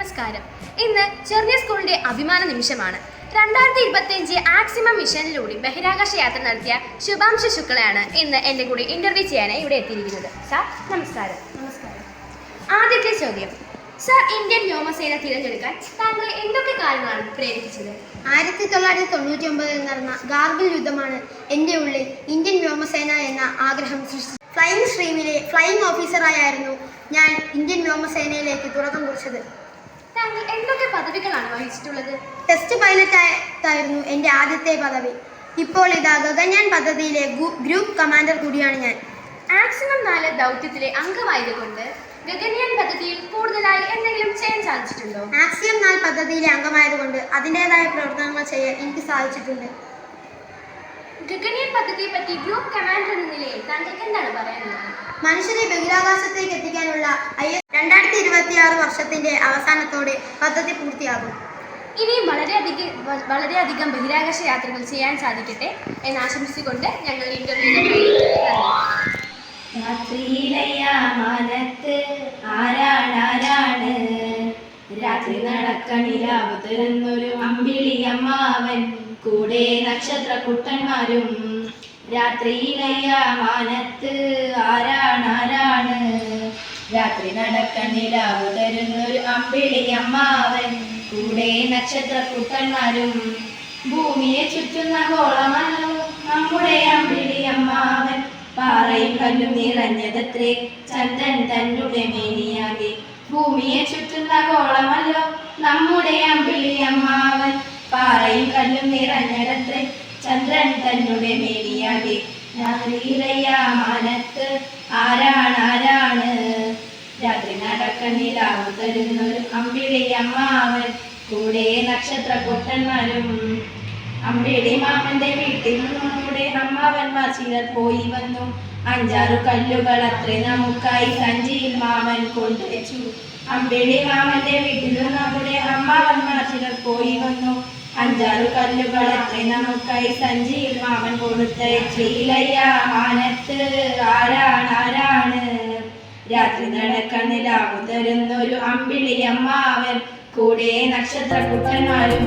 നമസ്കാരം. ഇന്ന് ചെറിയ സ്കൂളിന്റെ അഭിമാന നിമിഷമാണ്. രണ്ടായിരത്തി ഇരുപത്തിയഞ്ച് ആക്സിമം മിഷനിലൂടെ ബഹിരാകാശ യാത്ര നടത്തിയ ശുഭാംശ ശുക്ലയാണ് ഇന്ന് എന്റെ കൂടെ ഇന്റർവ്യൂ ചെയ്യാനായി ഇവിടെ എത്തിയിരിക്കുന്നത്. സാർ നമസ്കാരം. നമസ്കാരം. ആദ്യത്തെ ചോദ്യം. സാർ ഇന്ത്യൻ വ്യോമസേന തിരഞ്ഞെടുക്കാൻ താങ്കളെ എന്തൊക്കെ കാര്യങ്ങളാണ് പ്രേരിപ്പിച്ചത്? ആയിരത്തി തൊള്ളായിരത്തി തൊണ്ണൂറ്റി ഒമ്പതിൽ നടന്ന ഗാർഗിൽ യുദ്ധമാണ് എന്റെ ഉള്ളിൽ ഇന്ത്യൻ വ്യോമസേന എന്ന ആഗ്രഹം സൃഷ്ടിച്ചത് ഫ്ലൈയിങ് സ്ട്രീമിലെ ഫ്ലൈയിങ് ഓഫീസറായിരുന്നു ഞാൻ ഇന്ത്യൻ വ്യോമസേനയിലേക്ക് തുടക്കം കുറിച്ചത്. താങ്കൾ എന്തൊക്കെ പദവികളാണ് വഹിച്ചിട്ടുള്ളത്? ടെസ്റ്റ് പൈലറ്റായിരുന്നു എന്റെ ആദ്യത്തെ പദവി. ഇപ്പോൾ ഇതാ ഗഗൻയാൻ പദ്ധതിയിലെ ഗ്രൂപ്പ് കമാൻഡർ കൂടിയാണ് ഞാൻ. ആക്സിമം നാല് ദൗത്യത്തിലെ അംഗമായതുകൊണ്ട് ഗഗൻയാൻ പദ്ധതിയിൽ കൂടുതലായി എന്തെങ്കിലും ചെയ്യാൻ സാധിച്ചിട്ടുണ്ടോ? ആക്സിയം നാല് പദ്ധതിയിലെ അംഗമായതുകൊണ്ട് അതിന്റെതായ പ്രവർത്തനങ്ങൾ ചെയ്യാൻ എനിക്ക് സാധിച്ചിട്ടുണ്ട്. ഗഗൻയാൻ പദ്ധതിയെ പറ്റി ഗ്രൂപ്പ് കമാൻഡർ എന്ന നിലയിൽ താങ്കൾക്ക് എന്താണ് പറയാനുള്ളത്? മനുഷ്യരെ ബഹിരാകാശത്തേക്ക് എത്തിക്കാനുള്ള ഐ രണ്ടായിരത്തി ഇരുപത്തി ആറ് വർഷത്തിന്റെ അവസാനത്തോടെ പദ്ധതി പൂർത്തിയാകും. ഇനിയും വളരെയധികം വളരെയധികം ബഹിരാകാശ യാത്രകൾ ചെയ്യാൻ സാധിക്കട്ടെ എന്ന് ആശംസിച്ചുകൊണ്ട് ഞങ്ങൾ ഇന്റർവ്യൂ ആരാണാരാണ് രാത്രി നടക്കണിരാവ് അമ്പിളി അമ്മാവൻ കൂടെ നക്ഷത്ര കുട്ടന്മാരും രാത്രിയിലയ മാനത്ത് ആരാണാരാണ് രാത്രി നടക്കണിരാവ് തരുന്നൊരു അമ്പിളി അമ്മാവൻ കൂടെ നക്ഷത്ര കുട്ടന്മാരും ഭൂമിയെ ചുറ്റുന്ന ഗോളമല്ലോ നമ്മുടെ അമ്പിളി അമ്മാവൻ പാറയും കല്ലും നിറഞ്ഞതത്രേ ചന്ദ്രൻ തന്നുടെ മേനിയാകെ ഭൂമിയെ ചുറ്റുന്ന ഗോളമല്ലോ. നമ്മുടെ അമ്പിളി അമ്മാവൻ പാറയും കല്ലും നിറഞ്ഞതത്രേ ചന്ദ്രൻ തന്നുടെ മേനിയാകെ. ആരാണ് ആരാണ് രാത്രി നടക്കണിലാവ് തരുന്നൊരു അമ്പിളിയമ്മാവൻ കൂടെ നക്ഷത്ര പൊട്ടന്മാരും അമ്പിളി മാമന്റെ വീട്ടിൽ നമ്മുടെ അമ്മാവന്മാർ ചിലർ പോയി വന്നു. അഞ്ചാറു കല്ലുകൾ അത്ര നമുക്കായി സഞ്ചിയിൽ മാമൻ കൊണ്ടുവച്ചു. അമ്പിളി മാമന്റെ വീട്ടിൽ നമ്മുടെ അമ്മാവന്മാർ ചിലർ പോയി വന്നു. അഞ്ചാറു കല്ലുകൾ അത്ര നമുക്കായി സഞ്ചിയിൽ മാമൻ കൊടുത്തയച്ചു. ഇലയ്യ ആരാണ് ആരാണ് രാത്രി നടക്കണിലാവു തരുന്നൊരു അമ്പിളിയമ്മാവൻ. കൂടെ നക്ഷത്ര കുട്ടന്മാരും